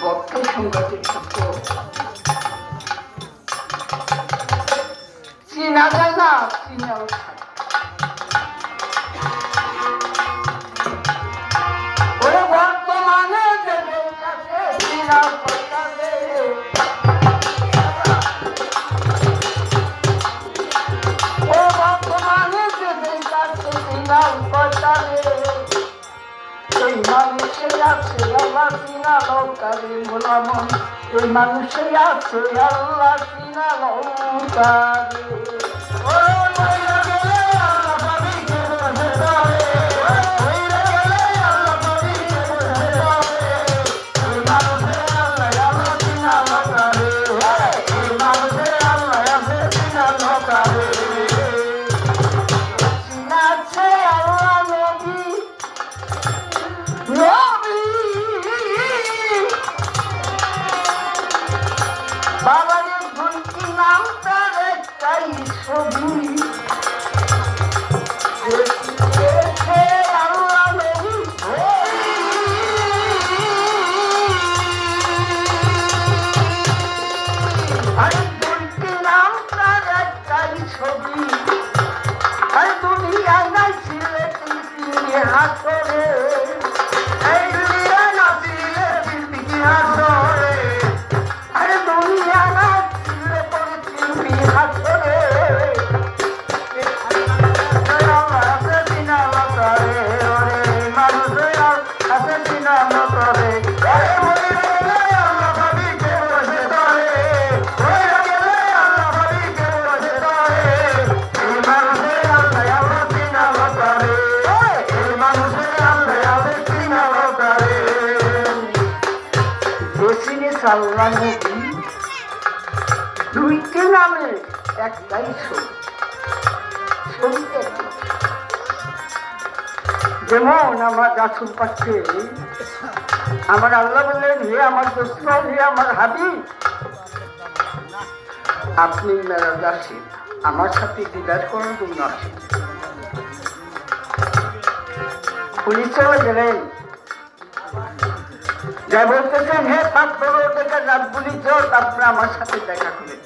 뭐 평평 것도 좋고 지나가나 그냥 আছে আল্লাহ চিনা লঙ্কারে গোলামন এই মানুষে আছে আল্লাহ চিনা লঙ্কারে দুইটি নামে একটাই যেমন আমার গাছুর পাচ্ছে, আমার আল্লাহ বললেন, হে আমার দোস্ত, হে আমার হাবি আপনি মেরাজ আসেন আমার সাথে দিদার করার জন্য আসেন। উনি চলে গেলেন। যা বলতেছেন, হে পাঁচ বড় থেকে রাতগুলি চল আপনি আমার সাথে দেখা করেন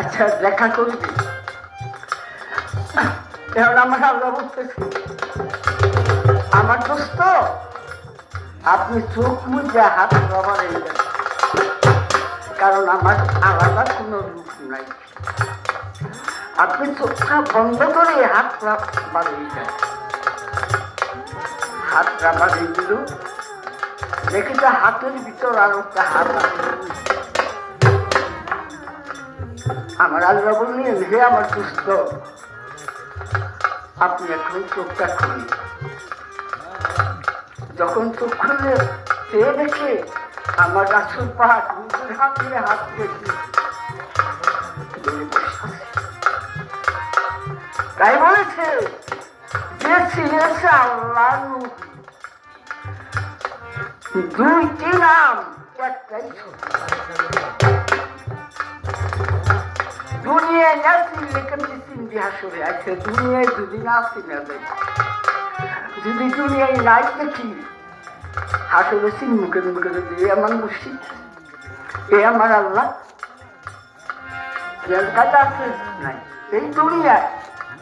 আচ্ছা দেখা করবি এখন আমার আল্লাহ বলতেছি আমার দোস্ত, আপনি চোখ মুজে হাত রবার কারণ আমার আলাদা কোনো রূপ নাই। আপনি চোখটা বন্ধ করে হাত বাড়িয়ে যান হাতটা বাড়িয়ে দিল। দেখি যে হাতের ভিতর আর একটা হাত আছে। আমার আল্লাহ বললেন হে আমার দুস্থ আপনি এখন চোখটা খুলি যখন চোখ খুললে সে দেখে আমার গাছের পাহাড় হাত দিয়ে হাত দেখি তাই বলেছে, যে ছিলেছে আল্লাহ। দুইটি নাম, একটাই দুনিয়ায় চিন্তি হাসরে? আছে দুনিয়ায় যদি নাসি না যদি দুনিয়ায় নাই দেখি, হাসরে সিন মুখে মুখে দিয়ে আমার মুর্শিদ, এ আমার আল্লাহ। আছে নাই, এই দুনিয়ায়।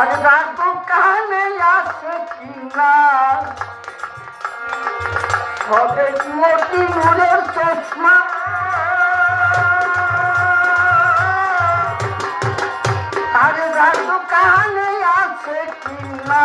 আরে রাখো কানে আছে কিনা সবে মোটি নূরের চশমা। আরে রাখো কানে আছে কিনা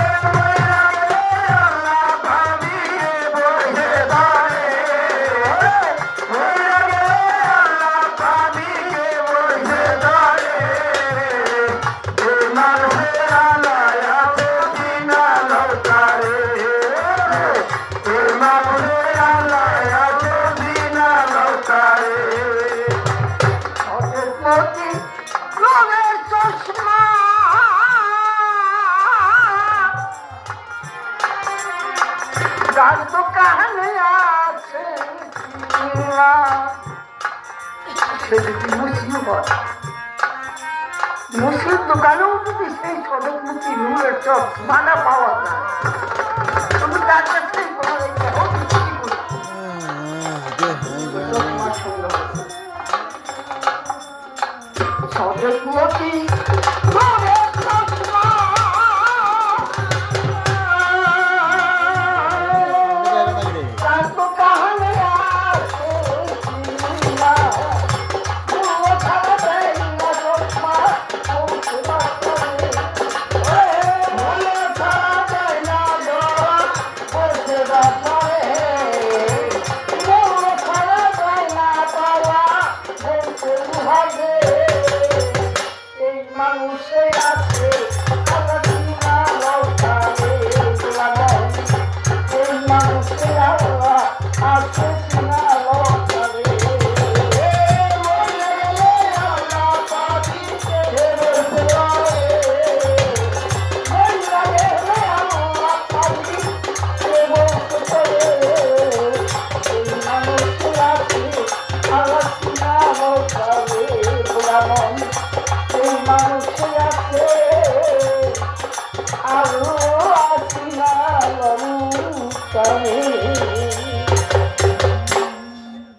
থেকে সেই কদমমুখী মূলের সব মানা পাওয়া যায় তুমি তার কাছ থেকে তোমার একটা অতিথি সদমুখী o